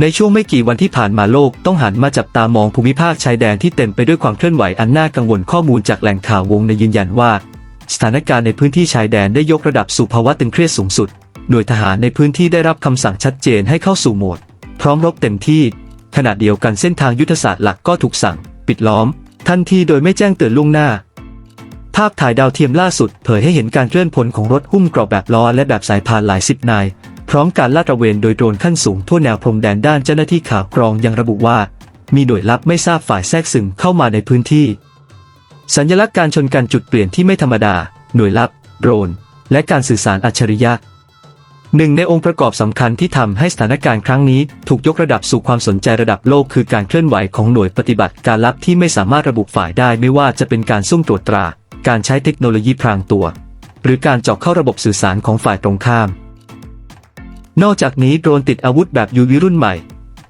ในช่วงไม่กี่วันที่ผ่านมาโลกต้องหันมาจับตามองภูมิภาคชายแดนที่เต็มไปด้วยความเคลื่อนไหวอันน่ากังวลข้อมูลจากแหล่งข่าววงในยืนยันว่า สถานการณ์ในพื้นที่ชายแดนได้ยกระดับสู่ภาวะตึงเครียดสูงสุด หน่วยทหารในพื้นที่ได้รับคำสั่งชัดเจนให้เข้าสู่โหมด พร้อมรบเต็มที่ ขณะเดียวกันเส้นทางยุทธศาสตร์หลักก็ถูกสั่ง ปิดล้อม ทันทีโดยไม่แจ้งเตือนล่วงหน้า ภาพถ่ายดาวเทียมล่าสุด เผยให้เห็นการเคลื่อนพลของรถหุ้มเกราะแบบล้อและแบบสายพานหลายสิบนาย พร้อมการลาดตระเวนโดยโดรนขั้นสูงทั่วแนวพรมแดนด้านเจ้าหน้าที่ข่าวกรองยังระบุว่า มีหน่วยลับไม่ทราบฝ่ายแทรกซึมเข้ามาในพื้นที่ สัญลักษณ์การชนกันจุดเปลี่ยนที่ไม่ธรรมดา หน่วยลับ โดรน และการสื่อสารอัจฉริยะหนึ่งในองค์ประกอบสำคัญที่ทำให้สถานการณ์ครั้งนี้ ถูกยกระดับสู่ความสนใจระดับโลกคือการเคลื่อนไหวของหน่วยปฏิบัติการลับที่ไม่สามารถระบุฝ่ายได้ไม่ว่าจะเป็นการซุ่มตรวจตรา การใช้เทคโนโลยีพรางตัว หรือการเจาะเข้าระบบสื่อสารของฝ่ายตรงข้าม นอกจากนี้โดรนติดอาวุธแบบ UV รุ่นใหม่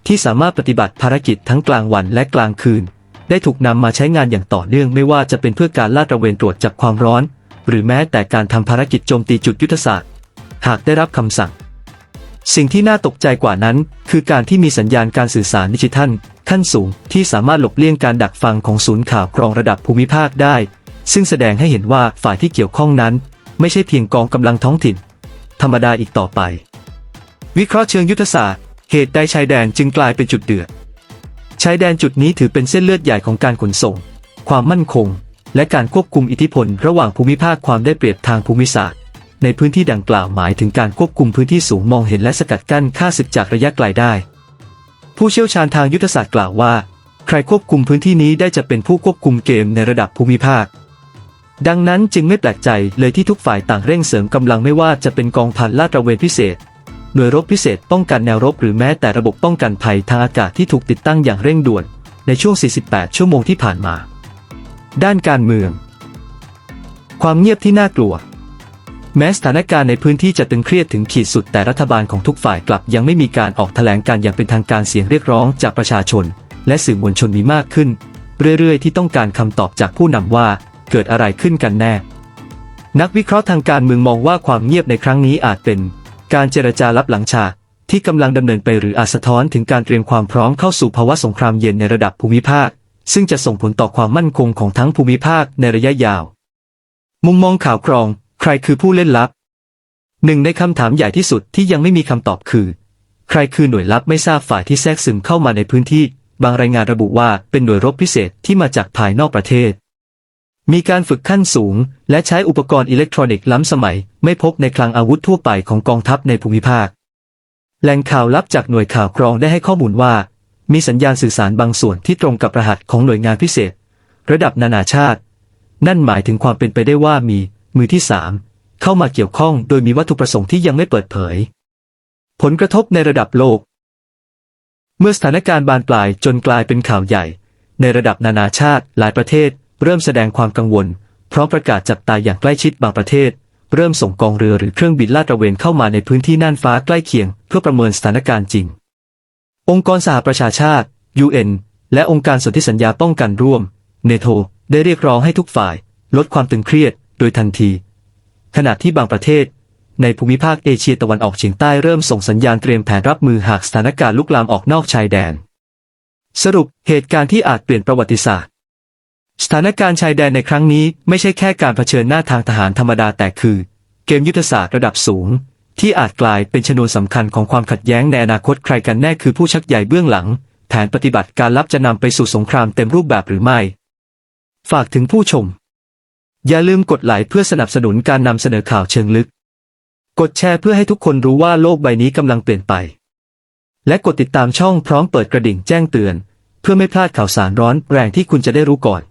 ที่สามารถปฏิบัติภารกิจทั้งกลางวันและกลางคืน ได้ถูกนำมาใช้งานอย่างต่อเนื่องไม่ว่าจะเป็นเพื่อการลาดตระเวนตรวจจับความร้อน หรือแม้แต่การทำภารกิจโจมตีจุดยุทธศาสตร์ หากได้รับคำสั่ง สิ่งที่น่าตกใจกว่านั้น คือการที่มีสัญญาณการสื่อสารดิจิทัล ขั้นสูงที่สามารถหลบเลี่ยงการดักฟังของศูนย์ข่าวกรองระดับภูมิภาคได้ ซึ่งแสดงให้เห็นว่าฝ่ายที่เกี่ยวข้องนั้น ไม่ใช่เพียงกองกำลังท้องถิ่น ธรรมดาอีกต่อไป วิเคราะห์เชิงยุทธศาสตร์ เหตุใดชายแดนจึงกลายเป็นจุดเดือด ชายแดนจุดนี้ถือเป็นเส้นเลือดใหญ่ของการขนส่ง ความมั่นคง และการควบคุมอิทธิพล ระหว่างภูมิภาคความได้เปรียบทางภูมิศาสตร์ ในพื้นที่ดังกล่าวหมายถึงการควบคุมพื้นที่สูงมองเห็นและสกัดกั้นค่าศึกจากระยะไกลได้ ผู้เชี่ยวชาญทางยุทธศาสตร์กล่าวว่า ใครควบคุมพื้นที่นี้ได้จะเป็นผู้ควบคุมเกมในระดับภูมิภาคดังนั้นจึงไม่แปลกใจเลยที่ทุกฝ่ายต่างเร่งเสริมกำลังไม่ว่าจะเป็นกองพันลาดตระเวนพิเศษ หน่วยรบพิเศษป้องกันแนวรบหรือแม้แต่ระบบป้องกันภัยทางอากาศที่ถูกติดตั้งอย่างเร่งด่วน ในช่วง 48 ชั่วโมงที่ผ่านมา ด้านการเมือง ความเงียบที่น่ากลัว แม้สถานการณ์ในพื้นที่จะตึงเครียดถึงขีดสุดแต่รัฐบาลของทุกฝ่ายกลับ ยังไม่มีการออกแถลงการอย่างเป็นทางการเสียงเรียกร้องจากประชาชน และสื่อมวลชนมีมากขึ้น เรื่อยๆ ที่ต้องการคำตอบจากผู้นำว่าเกิดอะไรขึ้นกันแน่ นักวิเคราะห์ทางการเมืองมองว่าความเงียบในครั้งนี้อาจเป็น การเจรจาลับหลังฉากที่กำลังดำเนินไปหรืออาจสะท้อนถึงการเตรียมความพร้อมเข้าสู่ภาวะสงครามเย็นในระดับภูมิภาค ซึ่งจะส่งผลต่อความมั่นคงของทั้งภูมิภาคในระยะยาว มุมมองข่าวกรอง ใครคือผู้เล่นลับหนึ่งในคำถามใหญ่ที่สุดที่ยังไม่มีคำตอบคือ ใครคือหน่วยลับไม่ทราบฝ่ายที่แทรกซึมเข้ามาในพื้นที่ บางรายงานระบุว่าเป็นหน่วยรบพิเศษที่มาจากภายนอกประเทศ มีการฝึกขั้นสูง และใช้อุปกรณ์อิเล็กทรอนิกส์ล้ำสมัย ไม่พบในคลังอาวุธทั่วไปของกองทัพในภูมิภาค แหล่งข่าวลับจากหน่วยข่าวกรองได้ให้ข้อมูลว่า มีสัญญาณสื่อสารบางส่วนที่ตรงกับรหัสของหน่วยงานพิเศษ ระดับนานาชาติ นั่นหมายถึงความเป็นไปได้ว่ามีมือที่สามเข้ามาเกี่ยวข้องโดยมีวัตถุประสงค์ที่ยังไม่เปิดเผย ผลกระทบในระดับโลก เมื่อสถานการณ์บานปลายจนกลายเป็นข่าวใหญ่ ในระดับนานาชาติหลายประเทศ เริ่มแสดงความกังวลพร้อมประกาศจับตายอย่างใกล้ชิดบางประเทศ เริ่มส่งกองเรือหรือเครื่องบินลาดตระเวนเข้ามาในพื้นที่น่านฟ้าใกล้เคียง เพื่อประเมินสถานการณ์จริง องค์กรสหประชาชาติ UN และองค์การสนธิสัญญาป้องกันร่วมเนโธได้เรียกร้องให้ทุกฝ่าย ลดความตึงเครียดโดยทันที ขณะที่บางประเทศ ในภูมิภาคเอเชียตะวันออกเฉียงใต้เริ่มส่งสัญญาณเตรียมแผนรับมือหากสถานการณ์ลุกลามออกนอกชายแดน สรุปเหตุการณ์ที่อาจเปลี่ยนประวัติศาสตร์ สถานการณ์ชายแดนในครั้งนี้ไม่ใช่แค่การเผชิญหน้าทางทหารธรรมดาแต่คือ เกมยุทธศาสตร์ระดับสูง ที่อาจกลายเป็นชนวนสำคัญของความขัดแย้งในอนาคตใครกันแน่คือผู้ชักใหญ่เบื้องหลัง แผนปฏิบัติการลับจะนำไปสู่สงครามเต็มรูปแบบหรือไม่ ฝากถึงผู้ชม อย่าลืมกดไลค์เพื่อสนับสนุนการนำเสนอข่าวเชิงลึก กดแชร์เพื่อให้ทุกคนรู้ว่าโลกใบนี้กำลังเปลี่ยนไป และกดติดตามช่องพร้อมเปิดกระดิ่งแจ้งเตือน เพื่อไม่พลาดข่าวสารร้อนแรงที่คุณจะได้รู้ก่อน